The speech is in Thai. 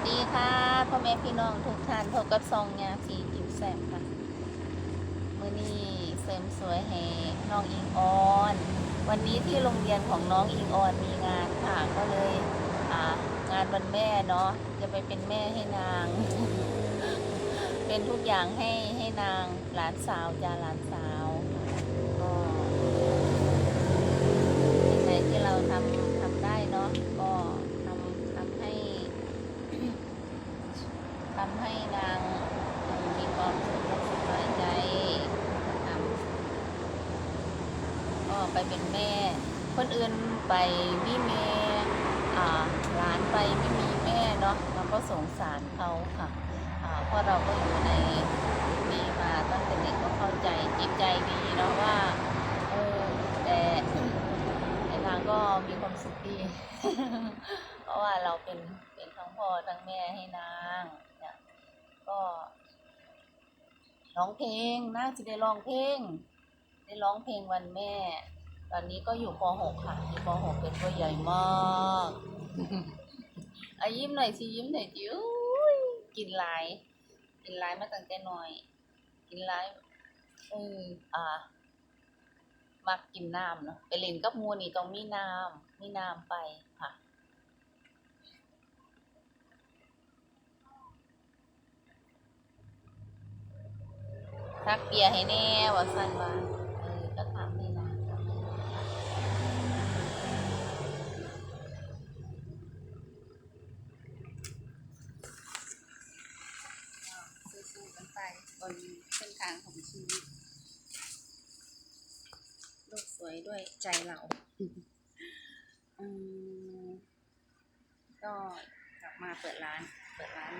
สดีค่ะพ่อแม่พี่น้องทุกท่านพบกับซองยาสีกิวแสงค่ะ มือนี้เสริมสวยให้น้องอิงออน วันนี้ที่โรงเรียนของน้องอิงออนมีงานค่ะ ก็เลยงานวันแม่เนาะจะไปเป็นแม่ให้นาง เป็นทุกอย่างให้ให้นางหลานสาวจ้าหลานสาวก็สิ่งไหนที่เราทำทำได้เนาะก็ทำทำให้ ทำให้นางมีความสุขสบายใจก็ไปเป็นแม่ คนอื่นไปมีแม่อ่าหลานไปไม่มีแม่เนาะเราก็สงสารเขาค่ะเพราะเราก็อยู่ในนี่มาตั้งแต่เด็กก็เข้าใจจิตใจดีเนาะว่าเออแต่แต่นางก็มีความสุขดี เพราะว่าเราเป็นเป็นทั้งพ่อทั้งแม่ให้นาง ก็ร้องเพลงน่าจะได้ร้องเพลง ได้ร้องเพลงวันแม่ ตอนนี้ก็อยู่ป .6 ค่ะอยู่ป .6 เป็นตัวใหญ่มากอายิ้มหน่อยสิยิ้มหน่อยจิ๋วกินหลาย กินหลายมาตั้งแต่น้อย กินหลายเอออ่ามักกินน้ำเนาะไปเล่นกับหมูนี่ต้องมีน้ำมีน้ำไปค่ะ ทักเบียให้แน่ว่าสั่นว่าเออก็ถามนี่นะก็สู้ๆกันไปบนเส้นทางของชีวิตโลกสวยด้วยใจเราอืมก็กลับมาเปิดร้าน เปิดร้าน